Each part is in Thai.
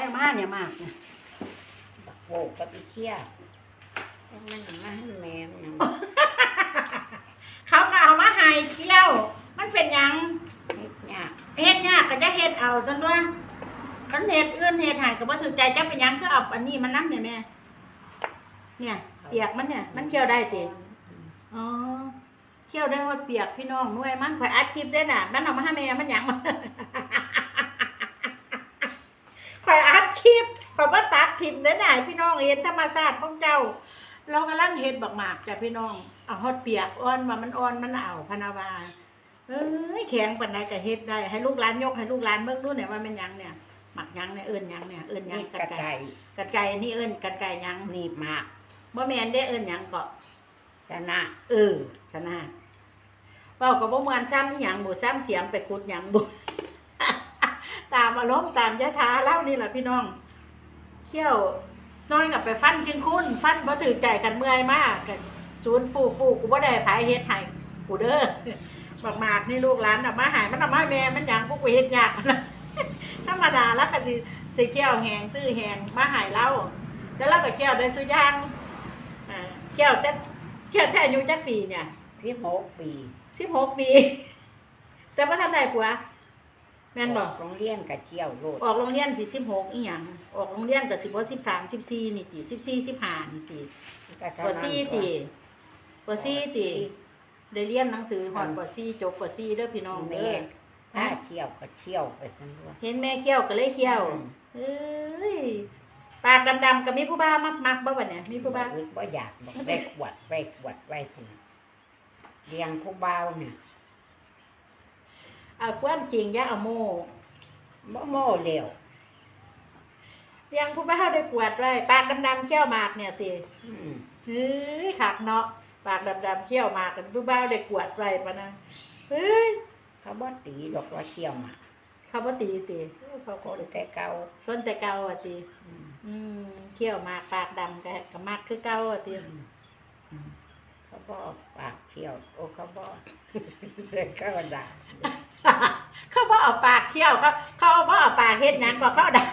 เอามาเนี่ยมากเนี่ยโวกกับอีเที่ยแต่มันมาให้แม่มันยังเขาก็เอามาให้เที่ยว มันเป็นหยังเฮ็ดยากเฮ็ดยากก็จะเฮ็ดเอาซั่นด้วยคันเฮ็ดอื่นเฮ็ดให้ก็บ่ถูกใจจักเป็นหยังคือเอาอันนี้มันนำเนี่ยแม่เนี่ยเปียกมันเนี่ย มันเคี่ยวได้ติอ๋อเคี่ยวได้ว่าเปียกพี่น้องหน่วยมันข่อยอัดคลิปได้น่ะมันเอามาให้แม่มันหยังมาข่ อยอัดคลิปข่อยบ่ตัดทิมได้น่ะให้พี่น้องเห็นธรรมชาติของเจ้า เรากำลังเฮ็ดบักหมากจ้ะพี่น้อง เอาฮอดเปียกอ่อนว่ามันอ่อนมันเอาพะนาวาเอ้ยแข็งปานใดก็เฮ็ดได้ ให้ลูกหลานยกให้ลูกหลานเบิ่งดูเนี่ยว่ามันหยังเนี่ยหมักหยังเนี่ยเอิ้นหยังเนี่ยเอิ้นหยังนี่กักนระไก่ไก่กันไก่นี่เอิ้นกันไก่หยังหนีบมากบ่แม่นได้เอิ้นหยังก็ชนะเออชนะเว้าก็บ่ม่วนซ้ำอีหยังบ่ซ้ำเสียงไปขุดหยังบ่ ตามอารมณ์ตามยถาเล่านี่ล่ะพี่น้องเขี้ยวน้อยกับไปฟันจึงคุณฟันบ่ถือใจกันเมื่อยมากกันศูนย์ฟูฟูกูบ่ได้ผายเฮ็ดให้กูเด้อบักหมากนี่ลูกหลานเอามาใหายมันเอามาให้แม่มันหยังพวกกูเฮ็ดยากธรรมดาแล้วก็สิสิเคี่ยวแหงซื้อแหงมาใหายเล่าแล้วเราก็เคี่ยวได้สุอยางอ่าเคี่ยวแต่เคี่ยวแต่อายุจักปีเนี่ยที่หกปีสิบหกปี แต่ว่าทำได้ปัว แม่นบอกโรงเรียนกับเที่ยวโลดออกโรงเรียนสิสิบหกอีหยังออกโรงเรียนก็สิบ่สิบสามสิบสี่นี่ติสิบสี่สิบห้านี่ติก็เท่าปนั้นสี่ติปสี่ติได้เรียนหนังสือหอดปสี่จบปสี่เด้อพี่น้องแม่เด้อถ้าเที่ยวก็เที่ยวไปทั้งวันเห็นแม่เคี้ยวก็เลยเคี้ยวเอ้ยปากดำๆก็มีผู้บ้ามักมักๆบ่บัดเนี่ยมีผู้บ้าอึดบ่อยากบอกได้ขวดไว้ขวดไว้พุ่นเลี้ยงผู้เบาเนี่ย เอาความจริงอย่าเอาโม่บ่โม่เร็วเลี้ยงผู้บ้าได้ปวดไว้ปากดำๆเคี้ยวหมากเนี่ยติอืมเฮ้ยขักเนาะปากดำๆเคี้ยวหมากกันผู้บ้าได้ปวดไว้ปะนะเฮ้ยเขาบ่ตีดอกว่าเที่ยวมาเขาบ่ตีติเขาคก็นแต่เก่าคนแต่เก่าอะติอืมอืมเคี้ยวหมากปากดำก็ก็มักคือเก่าอะติอืมเขาบ่ปากเที่ยวโอ้เขาบ่เลยเขาด่า เขาบ่เอาปากเคี้ยวเขาเขาบ่เอาปากเฮ็ดหยังก็เขาด่า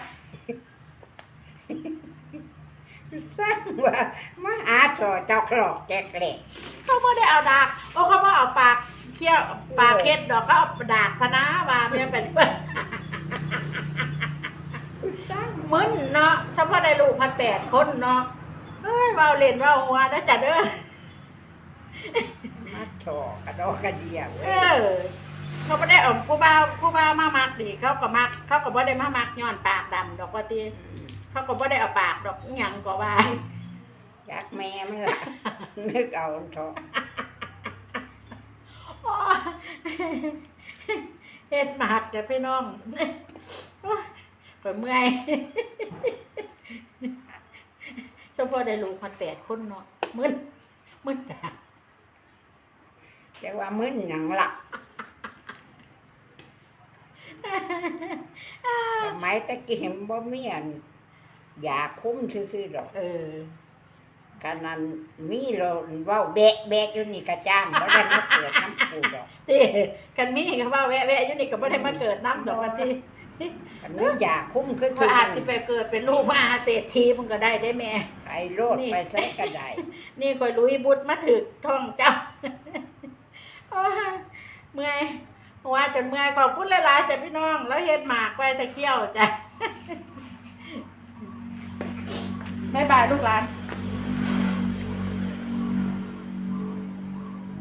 สร้างว่ามาหาจอเจ้าครอกแจกเหล็กเขาไม่ได้เอาดากโอ้เขาไม่เอาปากเคี้ยวปากเค็ดดอกก็เอาดากพะนะมาเพื่อเป็นเพื่อนสร้างมึนเนาะเฉพาะได้ลูกพันแปดคนเนาะเอ้ยเบาเล่นเบาหัวนะจ๊ะเด้อมาจอกระดอกกระเดียวเออ เขาไม่ได้เอาผู้บ่าวผู้บ่าวมามักดิเขาก็มัก เขาก็บ่ได้มามักย้อนปากดำดอกว่าตีเขาก็บ่ได้เอาปากดอกอหยังก็ว่าจักแม่มันละนึกเอาเถอะโอ้ยเฮ็ดหมากจ้ะพี่น้องโอ้ยข่อยเมื่อยเฉพาะได้ลูกพันแปดคนเนาะมึนมึนดากแต่ว่ามึนหยังละ สมัยตะกี้เห็นบ่มีอันยาคุ้มซื่อๆดอกเออกันนั้นมีเราเว้าแบกแบกอยู่นี่กระจ้างบ่ได้มาเกิดน้ำปูดอกตีกันมีก็ว่าแวะแวะอยู่นี่ก็บ่ได้มาเกิดน้ำดอกว่าตีกันนี้ยาคุ้มคือเขาอาจสิไปเกิดเป็นลูกมหาเศรษฐีมันก็ได้ได้แม่ไปโลดไปใส่กระไดนี่คอยลุยบุตรมาถึกท้องเจ้า โอ้ยเมื่อย หัวจนเมื่อยขอบคุณหลายๆจ้ะพี่น้อง แล้วเฮ็ดหมากไว้จะเคี่ยวจ้ะบ๊ายบายลูกหลาน